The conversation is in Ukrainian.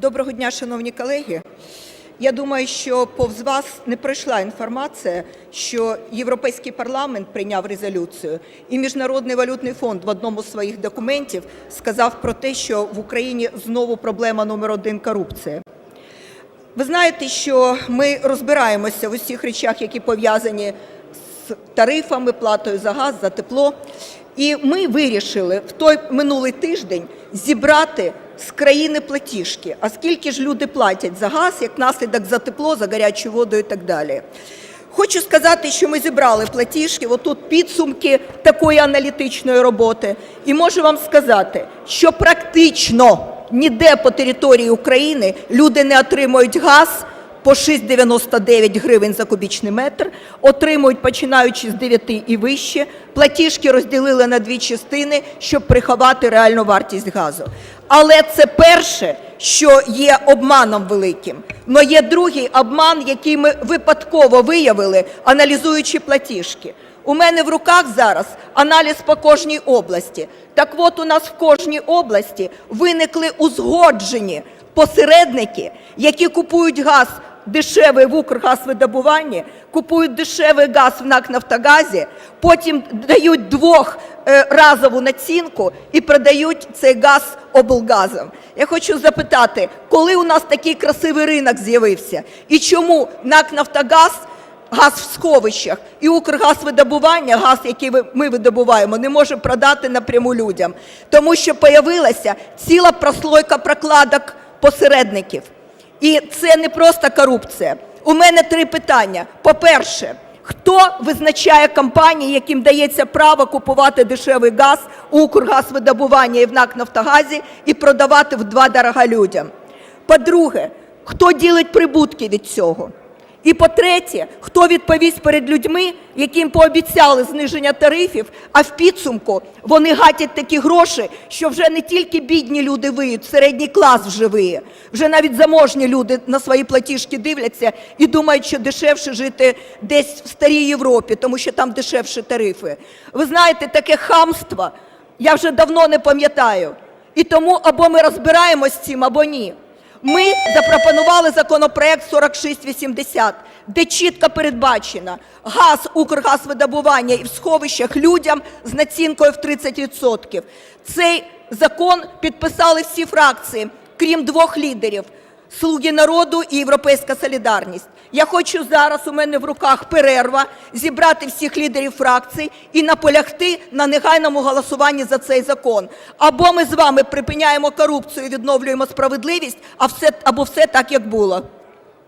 Доброго дня, шановні колеги. Я думаю, що повз вас не пройшла інформація, що Європейський парламент прийняв резолюцію, і Міжнародний валютний фонд в одному з своїх документів сказав про те, що в Україні знову проблема номер один корупція. Ви знаєте, що ми розбираємося в усіх речах, які пов'язані з тарифами, платою за газ, за тепло. І ми вирішили в той минулий тиждень зібрати з країни платіжки, а скільки ж люди платять за газ, як наслідок за тепло, за гарячу воду і так далі. Хочу сказати, що ми зібрали платіжки, отут підсумки такої аналітичної роботи. І можу вам сказати, що практично ніде по території України люди не отримують газ по 6,99 гривень за кубічний метр, отримують починаючи з 9 і вище. Платіжки розділили на дві частини, щоб приховати реальну вартість газу. Але це перше, що є обманом великим. Но є другий обман, який ми випадково виявили, аналізуючи платіжки. У мене в руках зараз аналіз по кожній області. Так от у нас в кожній області виникли узгоджені посередники, які купують газ дешевий в Укргазвидобуванні, купують дешевий газ в НАК «Нафтогазі», потім дають двохразову націнку і продають цей газ облгазом. Я хочу запитати, коли у нас такий красивий ринок з'явився? І чому НАК «Нафтогаз» газ в сховищах і Укргазвидобування, газ, який ми видобуваємо, не може продати напряму людям, тому що появилася ціла прослойка прокладок посередників. І це не просто корупція. У мене три питання. По-перше, хто визначає компанії, яким дається право купувати дешевий газ у Укргазвидобування і в НАК «Нафтогазі» і продавати в два дорога людям? По-друге, хто ділить прибутки від цього? І по-третє, хто відповість перед людьми, яким пообіцяли зниження тарифів, а в підсумку вони гатять такі гроші, що вже не тільки бідні люди виють, середній клас вже виє. Вже навіть заможні люди на свої платіжки дивляться і думають, що дешевше жити десь в старій Європі, тому що там дешевші тарифи. Ви знаєте, таке хамство я вже давно не пам'ятаю. І тому або ми розбираємось з цим, або ні. Ми запропонували законопроект 4680, де чітко передбачено газ Укргазвидобування і в сховищах людям з націнкою в 30%. Цей закон підписали всі фракції, крім двох лідерів – «Слуги народу» і «Європейська солідарність». Я хочу зараз, у мене в руках перерва, зібрати всіх лідерів фракцій і наполягти на негайному голосуванні за цей закон. Або ми з вами припиняємо корупцію, і відновлюємо справедливість, а все, або все так, як було.